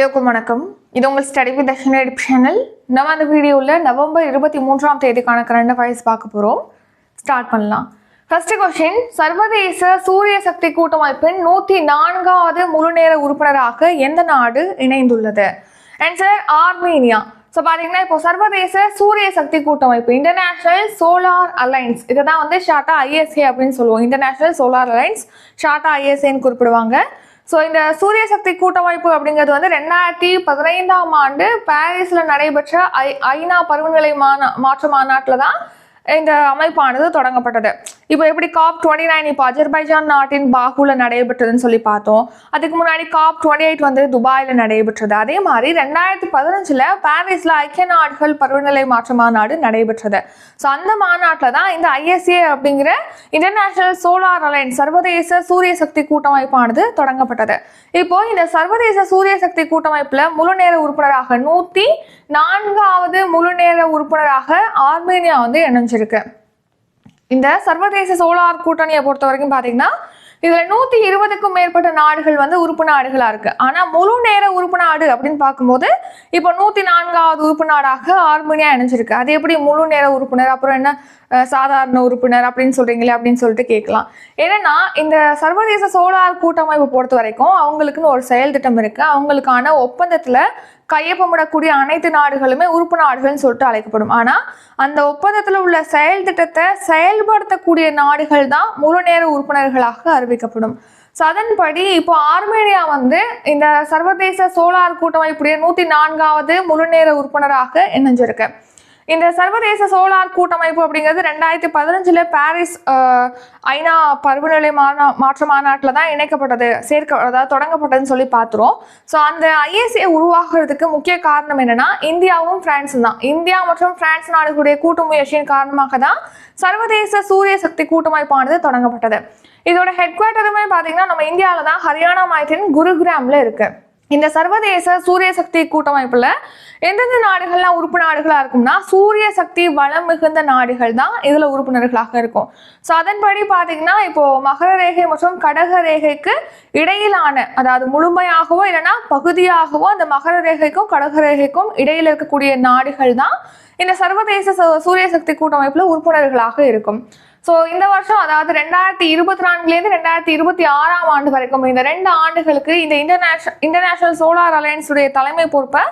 எல்லோருக்கும் வணக்கம். இது உங்கள் ஸ்டடி வித் தர்ஷன் சேனல் நம்ம அந்த வீடியோவில் நவம்பர் இருபத்தி மூன்றாம் தேதிக்கான கரண்ட் அஃபேர்ஸ் பார்க்க போகிறோம் ஸ்டார்ட் பண்ணலாம். ஃபர்ஸ்ட் கொஸ்டின் சர்வதேச சூரிய சக்தி கூட்டமைப்பின் நூற்றி நான்காவது முழுநேர உறுப்பினராக எந்த நாடு இணைந்துள்ளது? Answer Armenia. ஸோ பார்த்தீங்கன்னா இப்போ சர்வதேச சூரிய சக்தி கூட்டமைப்பு இன்டர்நேஷனல் சோலார் அலைன்ஸ் இதை தான் வந்து ஷார்ட்டா ஐஎஸ்ஏ அப்படின்னு சொல்லுவோம். இன்டர்நேஷனல் சோலார் அலைன்ஸ் ஷார்ட்டா ஐஎஸ்ஏன்னு குறிப்பிடுவாங்க. ஸோ இந்த சூரிய சக்தி கூட்டமைப்பு அப்படிங்கிறது வந்து ரெண்டாயிரத்தி பதினைந்தாம் ஆண்டு பாரிஸில் நடைபெற்ற ஐ ஐநா பருவநிலை மாநா மாற்று மாநாட்டில் தான் இந்த அமைப்பானது தொடங்கப்பட்டது. இப்போ எப்படி காப் டுவெண்ட்டி நைன் இப்போ அஜர்பைஜான் நாட்டின் பாகுல நடைபெற்றதுன்னு சொல்லி பார்த்தோம். அதுக்கு முன்னாடி காப் டுவெண்ட்டி எயிட் வந்து துபாயில் நடைபெற்றது. அதே மாதிரி ரெண்டாயிரத்தி பதினஞ்சில் பாரிஸில் ஐக்கிய நாடுகள் பருவநிலை மாற்ற மாநாடு நடைபெற்றது. ஸோ அந்த மாநாட்டில் தான் இந்த ஐஎஸ்ஏ அப்படிங்கிற இன்டர்நேஷனல் சோலார் அலைன்ஸ் சர்வதேச சூரிய சக்தி கூட்டமைப்பானது தொடங்கப்பட்டது. இப்போ இந்த சர்வதேச சூரிய சக்தி கூட்டமைப்பில் முழு நேர உறுப்பினராக நூற்றி நான்கு முழு முழுநேர உறுப்பினராக ஆர்மேனியா வந்து இணைஞ்சிருக்கு. இந்த சர்வதேச சோலார் கூட்டணியை பொறுத்த வரைக்கும் பார்த்தீங்கன்னா இதில் நூற்றி இருபதுக்கும் மேற்பட்ட நாடுகள் வந்து உறுப்பு நாடுகளாக இருக்கு. ஆனால் முழு நேர உறுப்பு நாடு அப்படின்னு பார்க்கும்போது இப்போ நூற்றி நான்காவது உறுப்பு நாடாக ஆர்மேனியா இணைஞ்சிருக்கு. அது எப்படி முழு நேர உறுப்பினர் அப்புறம் என்ன சாதாரண உறுப்பினர் அப்படின்னு சொல்றீங்களே அப்படின்னு சொல்லிட்டு கேட்கலாம். ஏன்னா இந்த சர்வதேச சோலார் கூட்டமைப்பு பொறுத்த வரைக்கும் அவங்களுக்குன்னு ஒரு செயல் திட்டம் இருக்கு. அவங்களுக்கான ஒப்பந்தத்தில் கையொப்பமிடக்கூடிய அனைத்து நாடுகளுமே உறுப்பு நாடுகள்னு சொல்லிட்டு அழைக்கப்படும். ஆனால் அந்த ஒப்பந்தத்தில் உள்ள செயல் திட்டத்தை செயல்படுத்தக்கூடிய நாடுகள் தான் முழு நேர உறுப்பினர்களாக அறிவிக்கப்படும். ஸோ அதன்படி இப்போ ஆர்மேனியா வந்து இந்த சர்வதேச சோலார் கூட்டமைப்புடைய நூற்றி நான்காவது முழுநேர உறுப்பினராக இணைஞ்சிருக்கு. இந்த சர்வதேச சோலார் கூட்டமைப்பு அப்படிங்கிறது ரெண்டாயிரத்தி பதினஞ்சில் பாரிஸ் ஐநா பருவநிலை மாநா மாற்ற மாநாட்டில் தான் இணைக்கப்பட்டது சேர்க்க அதாவது தொடங்கப்பட்டதுன்னு சொல்லி பார்த்துருவோம். ஸோ அந்த ஐஎஸ்ஏ உருவாகிறதுக்கு முக்கிய காரணம் என்னென்னா இந்தியாவும் ஃப்ரான்ஸும் தான். இந்தியா மற்றும் ஃப்ரான்ஸ் நாடுகளுடைய கூட்டு முயற்சியின் காரணமாக தான் சர்வதேச சூரிய சக்தி கூட்டமைப்பானது தொடங்கப்பட்டது. இதோட ஹெட் குவார்ட்டருமே பார்த்தீங்கன்னா நம்ம இந்தியாவில் தான் ஹரியானா மாநிலத்தின் குருகிராமில் இருக்குது இந்த சர்வதேச சூரிய சக்தி கூட்டமைப்புல எந்தெந்த நாடுகள்லாம் உறுப்பு நாடுகளா இருக்கும்னா சூரிய சக்தி வளம் மிகுந்த நாடுகள் தான் இதுல உறுப்பினர்களாக இருக்கும். ஸோ அதன்படி பார்த்தீங்கன்னா இப்போ மகர ரேகை மற்றும் கடக ரேகைக்கு இடையிலான அதாவது முழுமையாகவோ இல்லைன்னா பகுதியாகவோ அந்த மகர ரேகைக்கும் கடக ரேகைக்கும் இடையில இருக்கக்கூடிய நாடுகள் தான் இந்த சர்வதேச சூரிய சக்தி கூட்டமைப்புல உறுப்பினர்களாக இருக்கும். ஸோ இந்த வருஷம் அதாவது ரெண்டாயிரத்தி இருபத்தி நான்குலேருந்து ரெண்டாயிரத்தி இருபத்தி ஆறாம் ஆண்டு வரைக்கும் இந்த ரெண்டு ஆண்டுகளுக்கு இந்த இன்டர்நேஷனல் இன்டர்நேஷனல் சோலார் அலையன்ஸுடைய தலைமை பொறுப்பை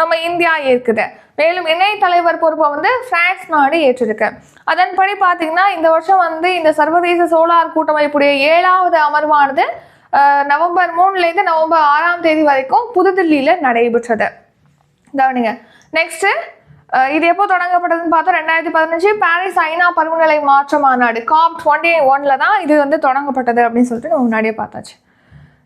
நம்ம இந்தியா ஏற்குது. மேலும் இணை தலைவர் பொறுப்பை வந்து பிரான்ஸ் நாடு ஏற்றிருக்கு. அதன்படி பார்த்தீங்கன்னா இந்த வருஷம் வந்து இந்த சர்வதேச சோலார் கூட்டமைப்புடைய ஏழாவது அமர்வானது நவம்பர் மூணுலேருந்து நவம்பர் ஆறாம் தேதி வரைக்கும் புதுதில்லியில் நடைபெற்றது. கவனிங்க நெக்ஸ்ட்டு இது எப்போ தொடங்கப்பட்டதுன்னு பார்த்தா ரெண்டாயிரத்தி பதினஞ்சு பாரிஸ் ஐநா பருவநிலை மாற்ற மாநாடு. காப் டுவெண்ட்டி ஒன்ல தான் இது வந்து தொடங்கப்பட்டது அப்படின்னு சொல்லிட்டு நம்ம முன்னாடியே பார்த்தாச்சு.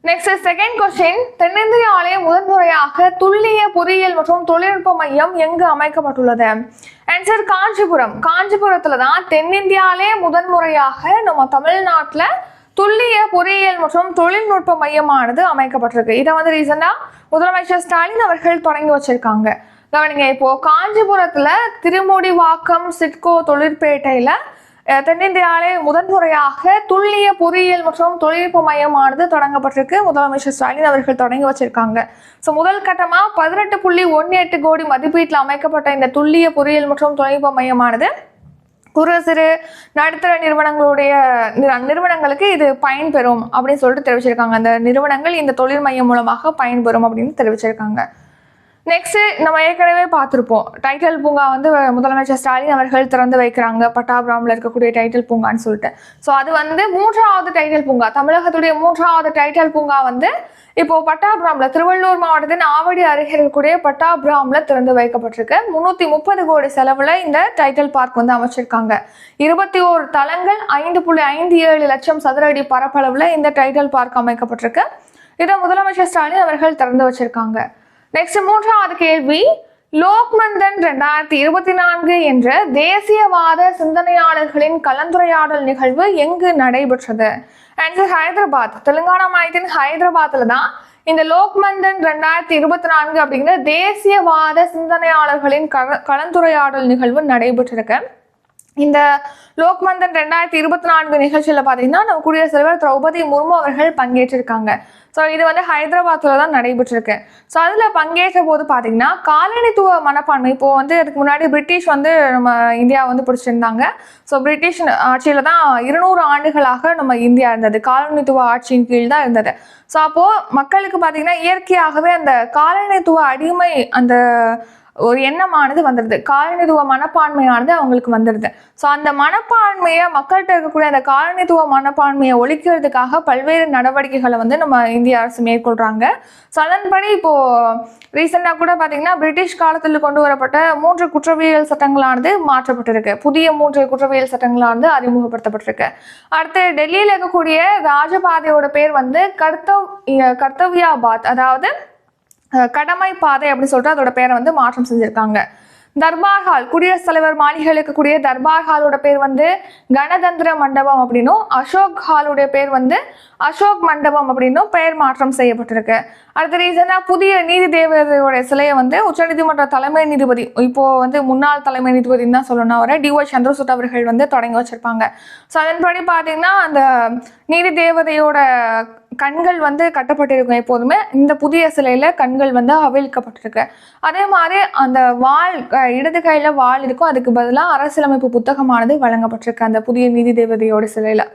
நெக்ஸ்ட் செகண்ட் கொஸ்டின் தென்னிந்தியாவிலே முதன்முறையாக துல்லிய பொறியியல் மற்றும் தொழில்நுட்ப மையம் எங்கு அமைக்கப்பட்டுள்ளது? ஆன்சர் காஞ்சிபுரம். காஞ்சிபுரத்துல தான் தென்னிந்தியாவிலே முதன்முறையாக நம்ம தமிழ்நாட்டில் துல்லிய பொறியியல் மற்றும் தொழில்நுட்ப மையமானது அமைக்கப்பட்டிருக்கு. இதை வந்து ரீசெண்டாக முதலமைச்சர் ஸ்டாலின் அவர்கள் தொடங்கி வச்சிருக்காங்க. கவனிங்க இப்போ காஞ்சிபுரத்துல திருமுடிவாக்கம் சிட்கோ தொழிற்பேட்டையில தென்னிந்தியாவிலே முதன்முறையாக துல்லிய பொறியியல் மற்றும் தொழில்நுட்ப மையமானது தொடங்கப்பட்டிருக்கு. முதலமைச்சர் ஸ்டாலின் அவர்கள் தொடங்கி வச்சிருக்காங்க. ஸோ முதல் கட்டமாக பதினெட்டு புள்ளி ஒன்று எட்டு கோடி மதிப்பீட்டில் அமைக்கப்பட்ட இந்த துல்லிய பொறியியல் மற்றும் தொழில்நுட்ப மையமானது குறு சிறு நடுத்தர நிறுவனங்களுடைய நிறுவனங்களுக்கு இது பயன்பெறும் அப்படின்னு சொல்லிட்டு தெரிவிச்சிருக்காங்க. அந்த நிறுவனங்கள் இந்த தொழில் மையம் மூலமாக பயன்பெறும் அப்படின்னு தெரிவிச்சிருக்காங்க. நெக்ஸ்ட் நம்ம ஏற்கனவே பார்த்துருப்போம். டைட்டில் பூங்கா வந்து முதலமைச்சர் ஸ்டாலின் அவர்கள் திறந்து வைக்கிறாங்க. பட்டாபுராமில் இருக்கக்கூடிய டைட்டில் பூங்கான்னு சொல்லிட்டு. ஸோ அது வந்து மூன்றாவது டைட்டில் பூங்கா. தமிழகத்துடைய மூன்றாவது டைட்டில் பூங்கா வந்து இப்போ பட்டாபுராம்ல திருவள்ளூர் மாவட்டத்தின் ஆவடி அருகே இருக்கக்கூடிய பட்டாபுராம்ல திறந்து வைக்கப்பட்டிருக்கு. முன்னூத்தி முப்பது கோடி செலவுல இந்த டைட்டில் பார்க் வந்து அமைச்சிருக்காங்க. இருபத்தி ஓரு தளங்கள் ஐந்து புள்ளி ஐந்து ஏழு லட்சம் சதுர அடி பரப்பளவுல இந்த டைட்டில் பார்க் அமைக்கப்பட்டிருக்கு. இதை முதலமைச்சர் ஸ்டாலின் அவர்கள் திறந்து வச்சிருக்காங்க. நெக்ஸ்ட் மூன்றாவது கேள்வி. லோக்மந்தன் ரெண்டாயிரத்தி இருபத்தி நான்கு என்ற தேசியவாத சிந்தனையாளர்களின் கலந்துரையாடல் நிகழ்வு எங்கு நடைபெற்றது? ஆன்சர் ஹைதராபாத். தெலுங்கானா மாநிலத்தின் ஹைதராபாத்ல தான் இந்த லோக்மந்தன் ரெண்டாயிரத்தி இருபத்தி நான்கு அப்படிங்கிற தேசியவாத சிந்தனையாளர்களின் கல- கலந்துரையாடல் நிகழ்வு நடைபெற்றிருக்கு. இந்த லோக்மந்தன் ரெண்டாயிரத்தி இருபத்தி நான்கு நிகழ்ச்சியில் பார்த்தீங்கன்னா நம்ம குடியரசுத் தலைவர் திரௌபதி முர்மு அவர்கள் பங்கேற்றிருக்காங்க. ஸோ இது வந்து ஹைதராபாத்தில் தான் நடைபெற்றிருக்கு. ஸோ அதில் பங்கேற்ற போது பார்த்தீங்கன்னா காலனித்துவ மனப்பான்மை இப்போது வந்து அதுக்கு முன்னாடி பிரிட்டிஷ் வந்து நம்ம இந்தியா வந்து பிடிச்சிருந்தாங்க. ஸோ பிரிட்டிஷ் ஆட்சியில் தான் இருநூறு ஆண்டுகளாக நம்ம இந்தியா இருந்தது. காலனித்துவ ஆட்சியின் கீழ் தான் இருந்தது. ஸோ அப்போது மக்களுக்கு பார்த்தீங்கன்னா இயற்கையாகவே அந்த காலனித்துவ அடிமை அந்த ஒரு எண்ணமானது வந்துடுது காலனித்துவ மனப்பான்மையானது அவங்களுக்கு வந்துடுது ஸோ அந்த மன மனப்பான்மையை மக்கள்கிட்ட இருக்கக்கூடிய அந்த காலனித்துவ மனப்பான்மையை ஒழிக்கிறதுக்காக பல்வேறு நடவடிக்கைகளை வந்து நம்ம இந்திய அரசு மேற்கொள்கிறாங்க ஸோ அதன்படி இப்போது ரீசெண்டாக கூட பார்த்தீங்கன்னா பிரிட்டிஷ் காலத்தில் கொண்டு வரப்பட்ட மூன்று குற்றவியல் சட்டங்களானது மாற்றப்பட்டிருக்கு. புதிய மூன்று குற்றவியல் சட்டங்களானது அறிமுகப்படுத்தப்பட்டிருக்கு. அடுத்து டெல்லியில் இருக்கக்கூடிய ராஜபாதையோட பேர் வந்து கர்த்தவ் கர்த்தவ்யாபாத். அதாவது கடமை பாதை அப்படின்னு சொல்லிட்டு அதோட பேரை வந்து மாற்றம் செஞ்சுருக்காங்க. தர்பார் ஹால் குடியரசுத் தலைவர் மாளிகையில் இருக்கக்கூடிய தர்பார் ஹாலோட பேர் வந்து கணதந்திர மண்டபம் அப்படின்னும் அசோக் ஹாலுடைய பேர் வந்து அசோக் மண்டபம் அப்படின்னும் பெயர் மாற்றம் செய்யப்பட்டிருக்கு. அடுத்த ரீசனா புதிய நீதி தேவதையோட சிலையை வந்து உச்சநீதிமன்ற தலைமை நீதிபதி இப்போ வந்து முன்னாள் தலைமை நீதிபதினு தான் சொல்லணும் அவரை டிஒய் சந்திரசூட் அவர்கள் வந்து தொடங்கி வச்சிருப்பாங்க. ஸோ அதன்படி பார்த்தீங்கன்னா அந்த நீதி தேவதையோட கண்கள் வந்து கட்டப்பட்டிருக்கும் எப்போதுமே. இந்த புதிய சிலையில் கண்கள் வந்து அவிழ்க்கப்பட்டிருக்கு. அதே மாதிரி அந்த வாள் இடது கையில் வாள் இருக்கும். அதுக்கு பதிலாக அரசியலமைப்பு புத்தகமானது வழங்கப்பட்டிருக்கு அந்த புதிய நீதி தேவதையோட சிலையில்.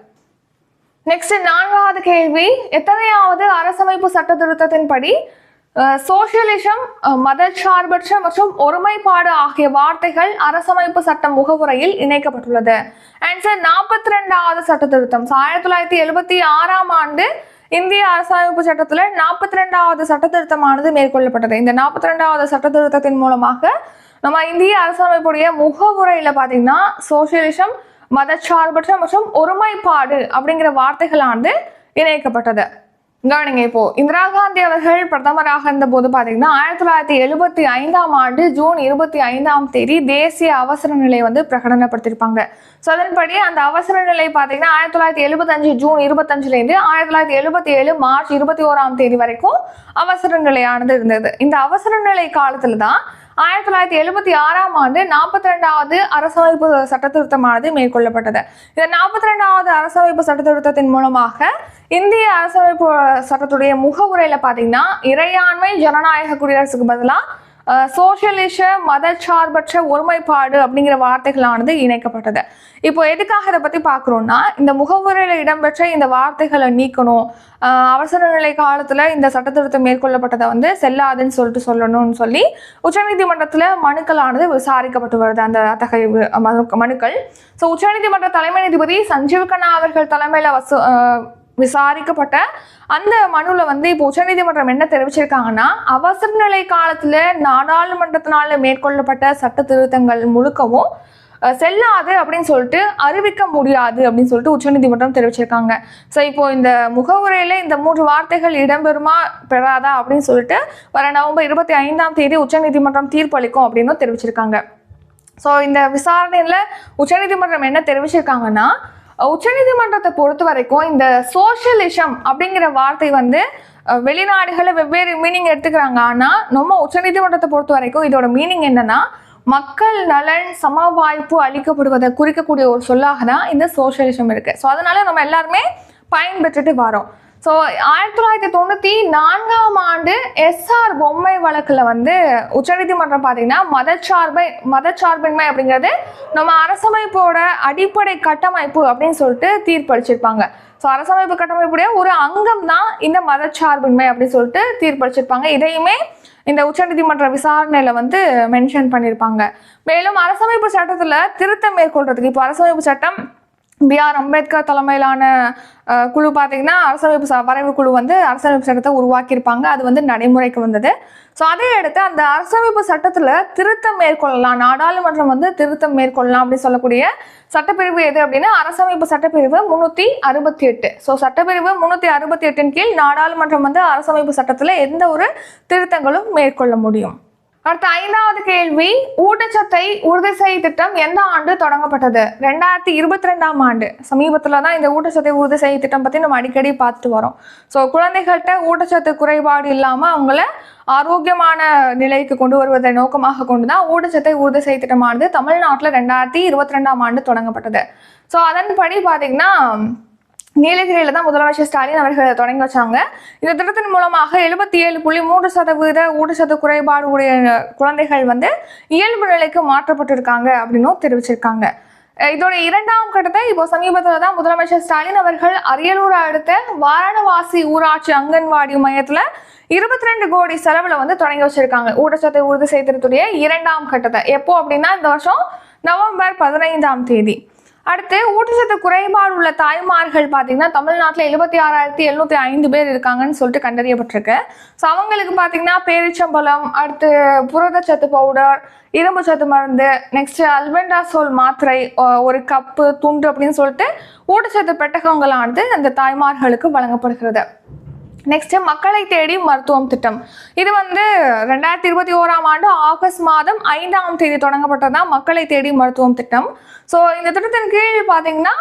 நெக்ஸ்ட் நான்காவது கேள்வி. எத்தனையாவது அரசமைப்பு சட்ட திருத்தத்தின்படி சோசியலிசம் மதச்சார்பற்ற மற்றும் ஒருமைப்பாடு ஆகிய வார்த்தைகள் அரசமைப்பு சட்ட முகவுரையில் இணைக்கப்பட்டுள்ளது. ஆன்சர் நாற்பத்தி ரெண்டாவது சட்ட திருத்தம். ஆயிரத்தி தொள்ளாயிரத்தி எழுபத்தி ஆறாம் ஆண்டு இந்திய அரசமைப்பு சட்டத்தில் நாற்பத்தி ரெண்டாவது சட்ட திருத்தமானது மேற்கொள்ளப்பட்டது. இந்த நாற்பத்தி ரெண்டாவது சட்ட திருத்தத்தின் மூலமாக நம்ம இந்திய அரசமைப்புடைய முகவுரையில பார்த்தீங்கன்னா சோசியலிசம் மதச்சார்பற்ற மற்றும் ஒருமைப்பாடு அப்படிங்கிற வார்த்தைகளானது இணைக்கப்பட்டது. கவனிங்க இப்போ இந்திரா காந்தி அவர்கள் பிரதமராக இருந்த போது பார்த்தீங்கன்னா ஆயிரத்தி தொள்ளாயிரத்தி எழுபத்தி ஐந்தாம் ஆண்டு ஜூன் இருபத்தி ஐந்தாம் தேதி தேசிய அவசர நிலை வந்து பிரகடனப்படுத்தியிருப்பாங்க. ஸோ அதன்படி அந்த அவசர நிலை பார்த்தீங்கன்னா ஆயிரத்தி தொள்ளாயிரத்தி எழுபத்தஞ்சு ஜூன் இருபத்தஞ்சுலேருந்து ஆயிரத்தி தொள்ளாயிரத்தி எழுபத்தி ஏழு மார்ச் இருபத்தி ஓராம் தேதி வரைக்கும் அவசர நிலையானது இருந்தது. இந்த அவசர நிலை காலத்தில் தான் ஆயிரத்தி தொள்ளாயிரத்தி எழுபத்தி ஆறாம் ஆண்டு நாற்பத்தி ரெண்டாவது அரசமைப்பு சட்டத்திருத்தமானது மேற்கொள்ளப்பட்டது. இந்த நாற்பத்தி ரெண்டாவது அரசமைப்பு சட்டத்திருத்தத்தின் மூலமாக இந்திய அரசமைப்பு சட்டத்துடைய முகவுரையில பாத்தீங்கன்னா இறையாண்மை ஜனநாயக குடியரசுக்கு பதிலாக சோசியலிச மதச்சார்பற்ற ஒருமைப்பாடு அப்படிங்கிற வார்த்தைகளானது இணைக்கப்பட்டது. இப்போ எதுக்காக இதை பற்றி பார்க்குறோம்னா இந்த முகவுரையில் இடம்பெற்ற இந்த வார்த்தைகளை நீக்கணும் அவசர நிலை காலத்தில் இந்த சட்டத்திருத்தம் மேற்கொள்ளப்பட்டதை வந்து செல்லாதுன்னு சொல்லிட்டு சொல்லணும்னு சொல்லி உச்சநீதிமன்றத்தில் மனுக்களானது விசாரிக்கப்பட்டு வருது அந்த அத்தகைய மனு- மனுக்கள். ஸோ உச்சநீதிமன்ற தலைமை நீதிபதி சஞ்சீவ் கண்ணா அவர்கள் தலைமையில் வசூ விசாரிக்கப்பட்ட அந்த மனுவில் வந்து இப்போ உச்சநீதிமன்றம் என்ன தெரிவிச்சிருக்காங்கன்னா அவசர நிலை காலத்துல நாடாளுமன்றத்தினால மேற்கொள்ளப்பட்ட சட்ட திருத்தங்கள் முழுக்கவும் செல்லாது அப்படின்னு சொல்லிட்டு அறிவிக்க முடியாது அப்படின்னு சொல்லிட்டு உச்சநீதிமன்றம் தெரிவிச்சிருக்காங்க. ஸோ இப்போ இந்த முகவுரையில இந்த மூன்று வார்த்தைகள் இடம்பெறுமா பெறாதா அப்படின்னு சொல்லிட்டு வர நவம்பர் இருபத்தி ஐந்தாம் தேதி உச்சநீதிமன்றம் தீர்ப்பளிக்கும் அப்படின்னு தெரிவிச்சிருக்காங்க. ஸோ இந்த விசாரணையில் உச்சநீதிமன்றம் என்ன தெரிவிச்சிருக்காங்கன்னா உச்சநீதிமன்றத்தை பொறுத்த வரைக்கும் இந்த சோஷியலிசம் அப்படிங்கிற வார்த்தை வந்து வெளிநாடுகளை வெளிநாடுகளில் வெவ்வேறு மீனிங் எடுத்துக்கிறாங்க. ஆனால் நம்ம உச்சநீதிமன்றத்தை பொறுத்த வரைக்கும் இதோட மீனிங் என்னன்னா மக்கள் நலன் சம வாய்ப்பு அளிக்கப்படுவதை குறிக்கக்கூடிய ஒரு சொல்லாக தான் இந்த சோஷியலிசம் இருக்கு. ஸோ அதனால நம்ம எல்லாருமே பயன்பெற்றுட்டு வரோம். ஸோ ஆயிரத்தி தொள்ளாயிரத்தி தொண்ணூற்றி நான்காம் ஆண்டு எஸ்ஆர் பொம்மை வழக்கில் வந்து உச்சநீதிமன்றம் பார்த்தீங்கன்னா மதச்சார்பை மதச்சார்பின்மை அப்படிங்கிறது நம்ம அரசமைப்போட அடிப்படை கட்டமைப்பு அப்படின்னு சொல்லிட்டு தீர்ப்பளிச்சிருப்பாங்க. ஸோ அரசமைப்பு கட்டமைப்புடைய ஒரு அங்கம் தான் இந்த மதச்சார்பின்மை அப்படின்னு சொல்லிட்டு தீர்ப்பளிச்சிருப்பாங்க. இதையுமே இந்த உச்சநீதிமன்ற விசாரணையில வந்து மென்ஷன் பண்ணியிருப்பாங்க மேலும் அரசமைப்பு சட்டத்தில் திருத்தம் மேற்கொள்றதுக்கு இப்போ அரசமைப்பு சட்டம் பி ஆர் அம்பேத்கர் தலைமையிலான குழு பார்த்தீங்கன்னா அரசமைப்பு ச- வரைவு குழு வந்து அரசமைப்பு சட்டத்தை உருவாக்கியிருப்பாங்க. அது வந்து நடைமுறைக்கு வந்தது. ஸோ அதை அடுத்து அந்த அரசமைப்பு சட்டத்தில் திருத்தம் மேற்கொள்ளலாம் நாடாளுமன்றம் வந்து திருத்தம் மேற்கொள்ளலாம் அப்படின்னு சொல்லக்கூடிய சட்டப்பிரிவு எது அப்படின்னா அரசமைப்பு சட்டப்பிரிவு முந்நூற்றி அறுபத்தி எட்டு ஸோ சட்டப்பிரிவு முன்னூற்றி அறுபத்தி எட்டின் கீழ் நாடாளுமன்றம் வந்து அரசமைப்பு சட்டத்தில் எந்த ஒரு திருத்தங்களும் மேற்கொள்ள முடியும். அடுத்த ஐந்தாவது கேள்வி ஊட்டச்சத்தை உறுதி செய் திட்டம் எந்த ஆண்டு தொடங்கப்பட்டது? ரெண்டாயிரத்தி இருபத்தி ரெண்டாம் ஆண்டு. சமீபத்தில் தான் இந்த ஊட்டச்சத்தை உறுதி செய் திட்டம் பற்றி நம்ம அடிக்கடி பார்த்துட்டு வரோம். ஸோ குழந்தைகள்கிட்ட ஊட்டச்சத்து குறைபாடு இல்லாமல் அவங்கள ஆரோக்கியமான நிலைக்கு கொண்டு வருவதை நோக்கமாக கொண்டு தான் ஊட்டச்சத்தை உறுதி செய் திட்டமானது தமிழ்நாட்டில் ரெண்டாயிரத்தி இருபத்தி ரெண்டாம் ஆண்டு தொடங்கப்பட்டது. ஸோ அதன்படி பார்த்தீங்கன்னா நீலகிரியில தான் முதலமைச்சர் ஸ்டாலின் அவர்கள் தொடங்கி வச்சாங்க. இந்த திட்டத்தின் மூலமாக எழுபத்தி ஏழு புள்ளி மூன்று சதவீத ஊட்டச்சத்து குறைபாடு உடைய குழந்தைகள் வந்து இயல்பு நிலைக்கு மாற்றப்பட்டிருக்காங்க அப்படின்னும் தெரிவிச்சிருக்காங்க. இதோட இரண்டாம் கட்டத்தை இப்போ சமீபத்தில் தான் முதலமைச்சர் ஸ்டாலின் அவர்கள் அரியலூர் அடுத்த வாரணவாசி ஊராட்சி அங்கன்வாடி மையத்துல இருபத்தி ரெண்டு கோடி செலவுல வந்து தொடங்கி வச்சிருக்காங்க. ஊட்டச்சத்தை உறுதி செய்திருத்துடைய இரண்டாம் கட்டத்தை. எப்போ அப்படின்னா இந்த வருஷம் நவம்பர் பதினைந்தாம் தேதி. அடுத்து ஊட்டச்சத்து குறைபாடு உள்ள தாய்மார்கள் பார்த்தீங்கன்னா தமிழ்நாட்டில் எழுபத்தி ஆறாயிரத்தி எழுநூத்தி ஐந்து பேர் இருக்காங்கன்னு சொல்லிட்டு கண்டறியப்பட்டிருக்கு. ஸோ அவங்களுக்கு பார்த்தீங்கன்னா பேரிச்சம்பழம் அடுத்து புரதச்சத்து பவுடர் இரும்பு சத்து மருந்து நெக்ஸ்ட் அல்பெண்டாசோல் மாத்திரை ஒரு கப்பு துண்டு அப்படின்னு சொல்லிட்டு ஊட்டச்சத்து பெட்டகங்களானது அந்த தாய்மார்களுக்கு வழங்கப்படுகிறது. நெக்ஸ்ட் மக்களை தேடி மருத்துவம் திட்டம். இது வந்து ரெண்டாயிரத்தி இருபத்தி ஓராம் ஆண்டு ஆகஸ்ட் மாதம் ஐந்தாம் தேதி தொடங்கப்பட்டதுதான் மக்களை தேடி மருத்துவம் திட்டம். ஸோ இந்த திட்டத்தின் கீழ் பார்த்தீங்கன்னா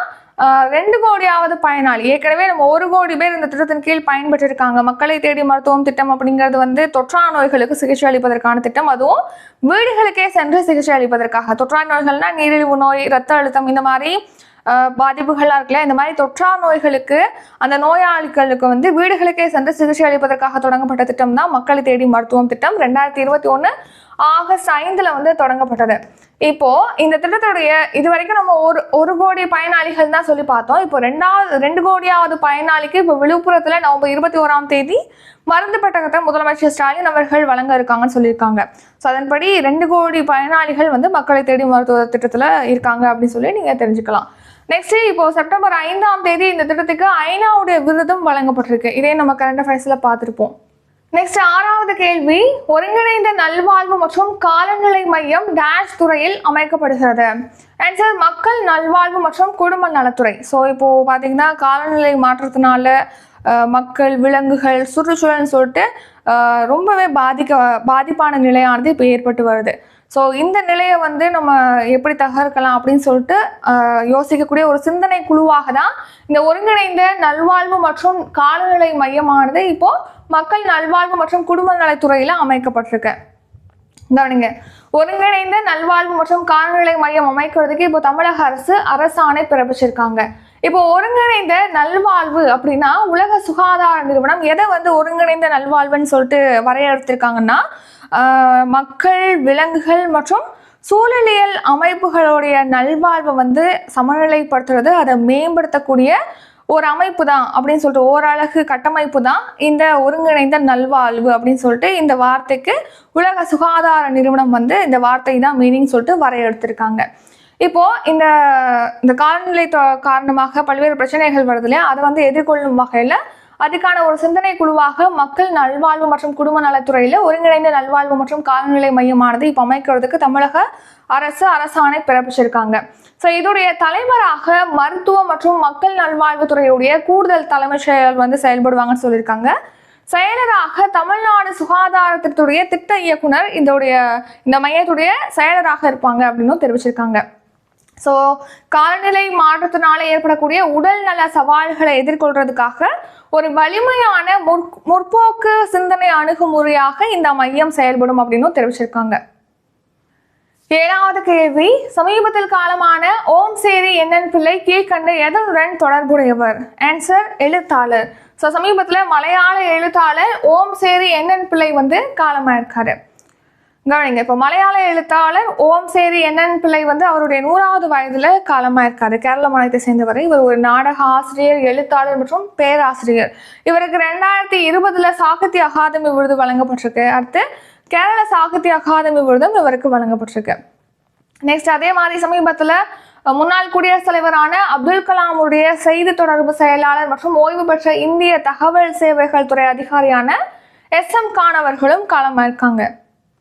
ரெண்டு கோடியாவது பயனாளி. ஏற்கனவே நம்ம ஒரு கோடி பேர் இந்த திட்டத்தின் கீழ் பயன்பெற்றிருக்காங்க. மக்களை தேடி மருத்துவம் திட்டம் அப்படிங்கிறது வந்து தொற்றா நோய்களுக்கு சிகிச்சை அளிப்பதற்கான திட்டம். அதுவும் வீடுகளுக்கே சென்று சிகிச்சை அளிப்பதற்காக. தொற்றா நோய்கள்னா நீரிழிவு நோய் ரத்த அழுத்தம் இந்த மாதிரி பாதிப்புகளாக பாதிப்புகள்லாம் இருக்குல்ல? இந்த மாதிரி தொற்றா நோய்களுக்கு அந்த நோயாளிகளுக்கு வந்து வீடுகளுக்கே சென்று சிகிச்சை அளிப்பதற்காக தொடங்கப்பட்ட திட்டம் தான் மக்களை தேடி மருத்துவம் திட்டம். ரெண்டாயிரத்தி இருபத்தி ஒன்று ஆகஸ்ட் ஐந்தில் வந்து தொடங்கப்பட்டது. இப்போ இந்த திட்டத்துடைய இது வரைக்கும் நம்ம ஒரு ஒரு கோடி பயனாளிகள் தான் சொல்லி பார்த்தோம். இப்போ ரெண்டாவது ரெண்டு கோடியாவது பயனாளிக்கு இப்போ விழுப்புரத்தில் நவம்பர் இருபத்தி ஓராம் தேதி மருந்து பெட்டகத்தை முதலமைச்சர் ஸ்டாலின் அவர்கள் வழங்க இருக்காங்கன்னு சொல்லியிருக்காங்க. ஸோ அதன்படி ரெண்டு கோடி பயனாளிகள் வந்து மக்களை தேடி மருத்துவ திட்டத்தில் இருக்காங்க அப்படின்னு சொல்லி நீங்கள் தெரிஞ்சுக்கலாம். நெக்ஸ்ட் இப்போ செப்டம்பர் ஐந்தாம் தேதி இந்த திட்டத்துக்கு ஐநாவுடைய விருதும் வழங்கப்பட்டிருக்கு. இதே நம்ம கரண்ட் அஃபேர்ஸ்ல பார்த்துருப்போம். நெக்ஸ்ட் ஆறாவது கேள்வி ஒருங்கிணைந்த நல்வாழ்வு மற்றும் காலநிலை மையம் டேஷ் துறையில் அமைக்கப்படுகிறது. ஆன்சர் மக்கள் நல்வாழ்வு மற்றும் குடும்ப நலத்துறை. ஸோ இப்போ பார்த்தீங்கன்னா காலநிலை மாற்றத்தினால மக்கள் விலங்குகள் சுற்றுச்சூழல்னு சொல்லிட்டு ரொம்பவே பாதிக்க பாதிப்பான நிலையானது இப்போ ஏற்பட்டு வருது. ஸோ இந்த நிலையை வந்து நம்ம எப்படி தகர்க்கலாம் அப்படின்னு சொல்லிட்டு யோசிக்கக்கூடிய ஒரு சிந்தனை குழுவாக தான் இந்த ஒருங்கிணைந்த நல்வாழ்வு மற்றும் காலநிலை மையமானது இப்போ மக்கள் நல்வாழ்வு மற்றும் குடும்ப நலத்துறையில் அமைக்கப்பட்டிருக்கு. கவனிங்க. ஒருங்கிணைந்த நல்வாழ்வு மற்றும் காலநிலை மையம் அமைக்கிறதுக்கு இப்போ தமிழக அரசு அரசாணை பிறப்பிச்சிருக்காங்க. இப்போ ஒருங்கிணைந்த நல்வாழ்வு அப்படின்னா உலக சுகாதார நிறுவனம் எதை வந்து ஒருங்கிணைந்த நல்வாழ்வுன்னு சொல்லிட்டு வரையறுத்திருக்காங்கன்னா மக்கள் விலங்குகள் மற்றும் சூழலியல் அமைப்புகளுடைய நல்வாழ்வை வந்து சமநிலைப்படுத்துறது அதை மேம்படுத்தக்கூடிய ஒரு அமைப்பு தான் அப்படின்னு சொல்லிட்டு ஓரளவு கட்டமைப்பு தான் இந்த ஒருங்கிணைந்த நல்வாழ்வு அப்படின்னு சொல்லிட்டு இந்த வார்த்தைக்கு உலக சுகாதார நிறுவனம் வந்து இந்த வார்த்தை தான் மீனிங் சொல்லிட்டு வரையறுத்திருக்காங்க. இப்போ இந்த இந்த காலநிலை தொ- காரணமாக பல்வேறு பிரச்சனைகள் வருது இல்லையா? அதை வந்து எதிர்கொள்ளும் வகையில் அதுக்கான ஒரு சிந்தனை குழுவாக மக்கள் நல்வாழ்வு மற்றும் குடும்ப நலத்துறையில ஒருங்கிணைந்த நல்வாழ்வு மற்றும் காலநிலை மையமானது இப்போ அமைக்கிறதுக்கு தமிழக அரசு அரசாணை பிறப்பிச்சிருக்காங்க. ஸோ இதோடைய தலைவராக மருத்துவ மற்றும் மக்கள் நல்வாழ்வுத்துறையுடைய கூடுதல் தலைமைச் செயலர் வந்து செயல்படுவாங்கன்னு சொல்லியிருக்காங்க. செயலராக தமிழ்நாடு சுகாதாரத்துறைய திட்ட இயக்குனர் இதோடைய இந்த மையத்துடைய செயலராக இருப்பாங்க அப்படின்னும் தெரிவிச்சிருக்காங்க. ஸோ காலநிலை மாற்றத்தினால ஏற்படக்கூடிய உடல் நல சவால்களை எதிர்கொள்றதுக்காக ஒரு வலிமையான முற் முற்போக்கு சிந்தனை அணுகுமுறையாக இந்த மையம் செயல்படும் அப்படின்னும் தெரிவிச்சிருக்காங்க. ஏழாவது கேள்வி சமீபத்தில் காலமான ஓம் சேரி என்னன் பிள்ளை கீழ்கண்ட எதனுடன் தொடர்புடையவர்? ஆன்சர் எழுத்தாளர். ஸோ சமீபத்தில் மலையாள எழுத்தாளர் ஓம் சேரி என்னன் பிள்ளை வந்து காலமாயிருக்காரு. கவனிங்க இப்போ மலையாள எழுத்தாளர் ஓம் சேரி என்னன் பிள்ளை வந்து அவருடைய நூறாவது வயதுல காலமாயிருக்காரு கேரள மாநிலத்தை சேர்ந்தவர். இவர் ஒரு நாடக ஆசிரியர் எழுத்தாளர் மற்றும் பேராசிரியர். இவருக்கு ரெண்டாயிரத்தி இருபதுல சாகித்ய அகாதமி விருது வழங்கப்பட்டிருக்கு. அடுத்து கேரள சாகித்ய அகாதமி விருதும் இவருக்கு வழங்கப்பட்டிருக்கு. நெக்ஸ்ட் அதே மாதிரி சமீபத்துல முன்னாள் குடியரசுத் தலைவரான அப்துல் கலாமுடைய செய்தி தொடர்பு செயலாளர் மற்றும் ஓய்வு பெற்ற இந்திய தகவல் சேவைகள் துறை அதிகாரியான எஸ் எம் கான் அவர்களும் காலமாயிருக்காங்க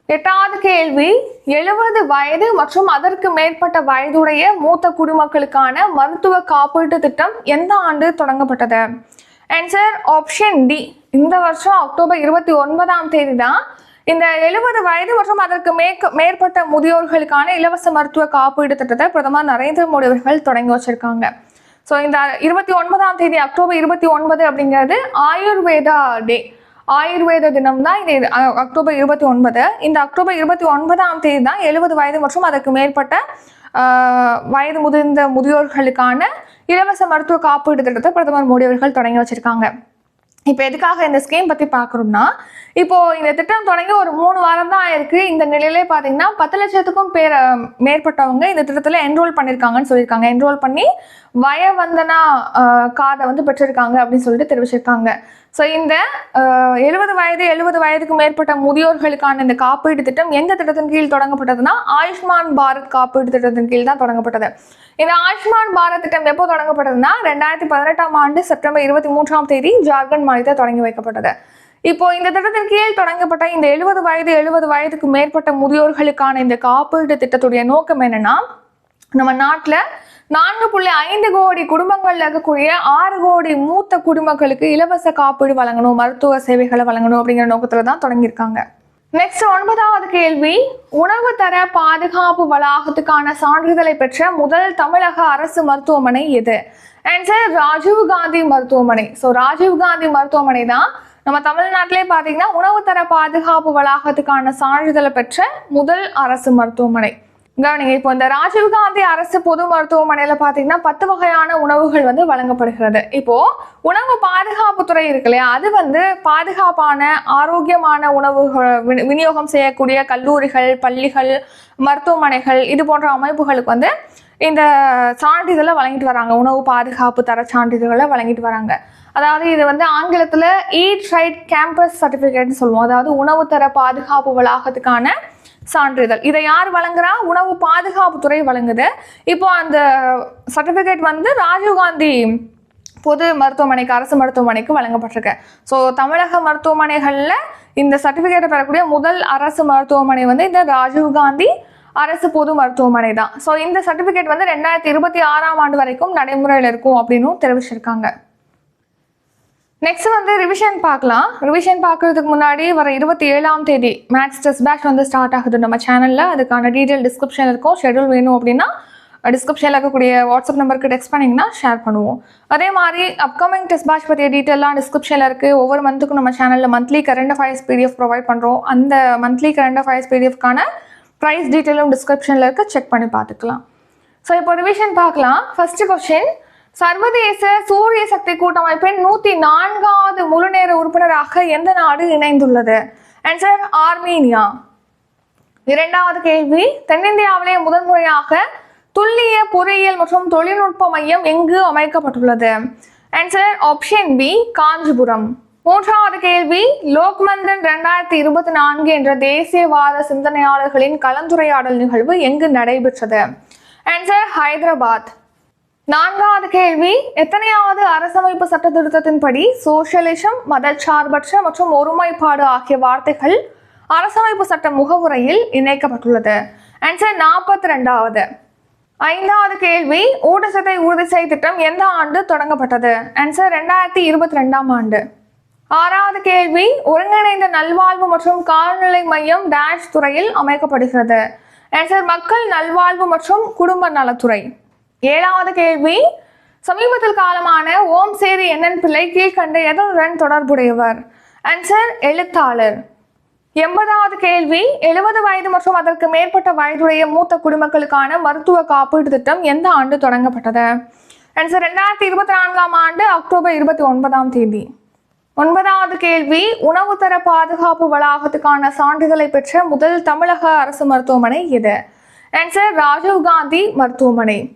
எட்டாவது கேள்வி எழுபது வயது மற்றும் அதற்கு மேற்பட்ட வயதுடைய மூத்த குடிமக்களுக்கான மருத்துவ காப்பீட்டு திட்டம் எந்த ஆண்டு தொடங்கப்பட்டது? ஆன்சர் ஆப்ஷன் டி இந்த வருஷம் அக்டோபர் இருபத்தி ஒன்பதாம் தேதி தான் இந்த எழுபது வயது மற்றும் அதற்கு மேற்கு மேற்பட்ட முதியோர்களுக்கான இலவச மருத்துவ காப்பீடு திட்டத்தை பிரதமர் நரேந்திர மோடி அவர்கள் தொடங்கி வச்சிருக்காங்க. ஸோ இந்த இருபத்தி ஒன்பதாம் தேதி அக்டோபர் இருபத்தி ஒன்பது அப்படிங்கிறது ஆயுர்வேதா டே. ஆயுர்வேத தினம் தான் இந்த இது, அக்டோபர் இருபத்தி ஒன்பது இந்த அக்டோபர் இருபத்தி ஒன்பதாம் தேதி தான் எழுபது வயது மற்றும் அதற்கு மேற்பட்ட வயது முதிர்ந்த முதியோர்களுக்கான இலவச மருத்துவ காப்பீடு திட்டத்தை பிரதமர் மோடி அவர்கள் தொடங்கி வச்சிருக்காங்க. இப்போ எதுக்காக இந்த ஸ்கீம் பற்றி பார்க்குறோம்னா இப்போ இந்த திட்டம் தொடங்கி ஒரு மூணு வாரம் தான் ஆயிருக்கு. இந்த நிலையிலே பார்த்தீங்கன்னா பத்து லட்சத்துக்கும் பேர் மேற்பட்டவங்க இந்த திட்டத்தில் என்ரோல் பண்ணியிருக்காங்கன்னு சொல்லியிருக்காங்க. என்ரோல் பண்ணி வயவந்தனா கார்டை வந்து பெற்றிருக்காங்க அப்படின்னு சொல்லிட்டு தெரிவிச்சிருக்காங்க. ஸோ இந்த எழுபது வயது எழுபது வயதுக்கு மேற்பட்ட முதியோர்களுக்கான இந்த காப்பீடு திட்டம் எந்த திட்டத்தின் கீழ் தொடங்கப்பட்டதுன்னா ஆயுஷ்மான் பாரத் காப்பீடு திட்டத்தின் கீழ் தான் தொடங்கப்பட்டது. இந்த ஆயுஷ்மான் பாரத் திட்டம் எப்போ தொடங்கப்பட்டதுன்னா ரெண்டாயிரத்தி பதினெட்டாம் ஆண்டு செப்டம்பர் இருபத்தி மூன்றாம் தேதி ஜார்க்கண்ட் மாநிலத்தில் தொடங்கி வைக்கப்பட்டது. இப்போ இந்த திட்டத்தின் கீழ் தொடங்கப்பட்ட இந்த எழுபது வயது எழுபது வயதுக்கு மேற்பட்ட முதியோர்களுக்கான இந்த காப்பீடு திட்டத்துடைய நோக்கம் என்னன்னா நம்ம நாட்டில் நான்கு புள்ளி ஐந்து கோடி குடும்பங்கள்ல இருக்கக்கூடிய ஆறு கோடி மூத்த குடும்பங்களுக்கு இலவச காப்பீடு வழங்கணும் மருத்துவ சேவைகளை வழங்கணும் அப்படிங்கிற நோக்கத்துல தான் தொடங்கியிருக்காங்க. நெக்ஸ்ட் ஒன்பதாவது கேள்வி. உணவு தர பாதுகாப்பு வளாகத்துக்கான சான்றிதழை பெற்ற முதல் தமிழக அரசு மருத்துவமனை எது? ஆன்சர் ராஜீவ் காந்தி மருத்துவமனை. ஸோ ராஜீவ் காந்தி மருத்துவமனை தான் நம்ம தமிழ்நாட்டிலே பார்த்தீங்கன்னா உணவு தர பாதுகாப்பு வளாகத்துக்கான சான்றிதழை பெற்ற முதல் அரசு மருத்துவமனை. கவனிங்க இப்போ இந்த ராஜீவ்காந்தி அரசு பொது மருத்துவமனையில் பார்த்தீங்கன்னா பத்து வகையான உணவுகள் வந்து வழங்கப்படுகிறது. இப்போ உணவு பாதுகாப்புத்துறை இருக்கு இல்லையா? அது வந்து பாதுகாப்பான ஆரோக்கியமான உணவுகள் விநியோகம் செய்யக்கூடிய கல்லூரிகள் பள்ளிகள் மருத்துவமனைகள் இது போன்ற அமைப்புகளுக்கு வந்து இந்த சான்றிதழை வழங்கிட்டு வராங்க. உணவு பாதுகாப்பு தர சான்றிதழ்களை வழங்கிட்டு வராங்க. அதாவது இது வந்து ஆங்கிலத்தில் ஈட் ரைட் கேம்பஸ் சர்டிஃபிகேட்னு சொல்லுவோம். அதாவது உணவு தர பாதுகாப்பு வளாகத்துக்கான சான்றிதழ். இதை யார் வழங்குறா? உணவு பாதுகாப்புத்துறை வழங்குது. இப்போ அந்த சர்டிஃபிகேட் வந்து ராஜீவ்காந்தி பொது மருத்துவமனைக்கு அரசு மருத்துவமனைக்கு வழங்கப்பட்டிருக்கு. ஸோ தமிழக மருத்துவமனைகளில் இந்த சர்டிஃபிகேட்டை பெறக்கூடிய முதல் அரசு மருத்துவமனை வந்து இந்த ராஜீவ்காந்தி அரசு பொது மருத்துவமனை தான். ஸோ இந்த சர்டிஃபிகேட் வந்து ரெண்டாயிரத்தி இருபத்தி ஆறாம் ஆண்டு வரைக்கும் நடைமுறையில் இருக்கும் அப்படின்னும் தெரிவிச்சிருக்காங்க. நெக்ஸ்ட் வந்து ரிவிஷன் பார்க்கலாம். ரிவிஷன் பார்க்கறதுக்கு முன்னாடி வர இருபத்தி ஏழாம் தேதி மேக்ஸ் டெஸ்ட் பேட்ச் வந்து ஸ்டார்ட் ஆகுது நம்ம சேனலில் அதுக்கான டீட்டெயில் டிஸ்கிரிப்ஷன் இருக்கும். ஷெட்யூல் வேணும் அப்படின்னா டிஸ்கிரிப்ஷனில் இருக்கக்கூடிய வாட்ஸ்அப் நம்பருக்கு டெக்ஸ்ட் பண்ணிங்கன்னா ஷேர் பண்ணுவோம். அதே மாதிரி அப்கமிங் டெஸ்ட் பேட்ச் பற்றிய டீட்டெயிலாம் டிஸ்கிரிப்ஷனில் இருக்குது ஒவ்வொரு மந்த்துக்கும் நம்ம சேனலில் monthly current affairs PDF provide பண்ணுறோம் அந்த மந்த்லி கரண்ட் அஃபயர்ஸ் பிடிஎஃப்கான ப்ரைஸ் டீட்டெயிலும் டிஸ்கிரிப்ஷனில் இருக்க. செக் பண்ணி பார்த்துக்கலாம். ஸோ இப்போ ரிவிஷன் பார்க்கலாம். ஃபஸ்ட்டு கொஸ்டின் சர்வதேச சூரிய சக்தி கூட்டமைப்பின் நூத்தி நான்காவது முழுநேர உறுப்பினராக எந்த நாடு இணைந்துள்ளது? Answer Armenia. இரண்டாவது கேள்வி தென்னிந்தியாவிலே முதன்முறையாக துல்லிய பொறியியல் மற்றும் தொழில்நுட்ப மையம் எங்கு அமைக்கப்பட்டுள்ளது? Answer option B Kanchipuram. மூன்றாவது கேள்வி லோக்மந்தன் ரெண்டாயிரத்தி இருபத்தி நான்கு என்ற தேசியவாத சிந்தனையாளர்களின் கலந்துரையாடல் நிகழ்வு எங்கு நடைபெற்றது? ஆன்சர் ஹைதராபாத். நான்காவது கேள்வி எத்தனையாவது அரசமைப்பு சட்ட திருத்தத்தின்படி சோசியலிசம் மதச்சார்பற்ற மற்றும் ஒருமைப்பாடு ஆகிய வார்த்தைகள் அரசமைப்பு சட்ட முகவுரையில் இணைக்கப்பட்டுள்ளது. ஆன்சர் நாற்பத்தி ரெண்டாவது ஐந்தாவது கேள்வி ஊட்டச்சத்தை உறுதி செய் திட்டம் எந்த ஆண்டு தொடங்கப்பட்டது? ஆன்சர் ரெண்டாயிரத்தி இருபத்தி ரெண்டாம் ஆண்டு. ஆறாவது கேள்வி ஒருங்கிணைந்த நல்வாழ்வு மற்றும் கால்நிலை மையம் டேஷ் துறையில் அமைக்கப்படுகிறது. ஆன்சர் மக்கள் நல்வாழ்வு மற்றும் குடும்ப நலத்துறை. ஏழாவது கேள்வி. சமீபத்தில் காலமான ஓம் சேரி என்னன் பிள்ளை கீழ்கண்ட எதனுடன் தொடர்புடையவர்? ஆன்சர் எழுத்தாளர். எண்பதாவது கேள்வி. எழுபது வயது மற்றும் அதற்கு மேற்பட்ட வயதுடைய மூத்த குடிமக்களுக்கான மருத்துவ காப்பீடு திட்டம் எந்த ஆண்டு தொடங்கப்பட்டது? ஆன்சர் ரெண்டாயிரத்தி இருபத்தி நான்காம் ஆண்டு அக்டோபர் இருபத்தி ஒன்பதாம் தேதி. ஒன்பதாவது கேள்வி. உணவு தர பாதுகாப்பு வளாகத்துக்கான சான்றிதழை பெற்ற முதல் தமிழக அரசு மருத்துவமனை எது? ஆன்சர் ராஜீவ் காந்தி மருத்துவமனை.